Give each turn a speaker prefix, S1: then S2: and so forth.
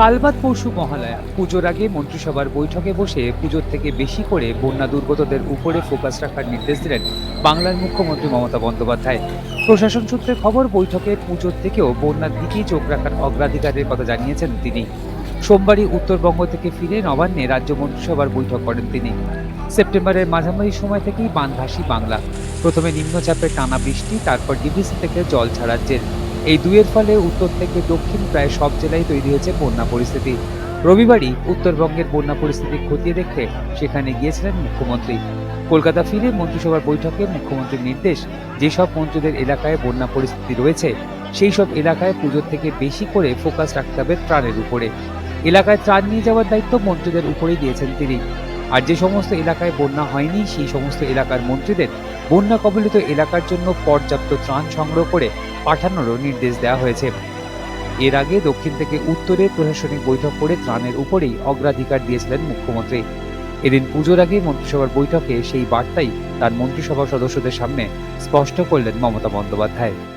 S1: কালবাদ পরশু মহালয়া। পুজোর আগে মন্ত্রিসভার বৈঠকে বসে পুজোর থেকে বেশি করে বন্যা দুর্গতদের উপরে ফোকাস রাখার নির্দেশ দিলেন বাংলার মুখ্যমন্ত্রী মমতা বন্দ্যোপাধ্যায়। প্রশাসন সূত্রে খবর, বৈঠকে পুজোর থেকেও বন্যার দিকেই চোখ রাখার অগ্রাধিকারের কথা জানিয়েছেন তিনি। সোমবারই উত্তরবঙ্গ থেকে ফিরে নবান্নে রাজ্য মন্ত্রিসভার বৈঠক করেন তিনি। সেপ্টেম্বরের মাঝামাঝি সময় থেকেই বানভাসী বাংলা। প্রথমে নিম্নচাপের টানা বৃষ্টি, তারপর ডিভিসি থেকে জল ছাড়ার জের। এই দুয়ের ফলে উত্তর থেকে দক্ষিণ প্রায় সব জেলায় তৈরি হয়েছে বন্যা পরিস্থিতি। রবিবারই উত্তরবঙ্গের বন্যা পরিস্থিতি খতিয়ে দেখতে সেখানে গিয়েছিলেন মুখ্যমন্ত্রী। কলকাতা ফিরে মন্ত্রিসভার বৈঠকে মুখ্যমন্ত্রীর নির্দেশ, যেসব মন্ত্রীদের এলাকায় বন্যা পরিস্থিতি রয়েছে, সেই সব এলাকায় পুজোর থেকে বেশি করে ফোকাস রাখতে হবে ত্রাণের উপরে। এলাকায় ত্রাণ নিয়ে যাওয়ার দায়িত্ব মন্ত্রীদের উপরেই দিয়েছেন তিনি। আর যে সমস্ত এলাকায় বন্যা হয়নি, সেই সমস্ত এলাকার মন্ত্রীদের বন্যা কবলিত এলাকার জন্য পর্যাপ্ত ত্রাণ সংগ্রহ করে পাঠানোরও নির্দেশ দেওয়া হয়েছে। এর আগে দক্ষিণ থেকে উত্তরে প্রশাসনিক বৈঠক করে ত্রাণের উপরেই অগ্রাধিকার দিয়েছিলেন মুখ্যমন্ত্রী। এদিন পুজোর আগে মন্ত্রিসভার বৈঠকে সেই বার্তাই তার মন্ত্রিসভা সদস্যদের সামনে স্পষ্ট করলেন মমতা বন্দ্যোপাধ্যায়।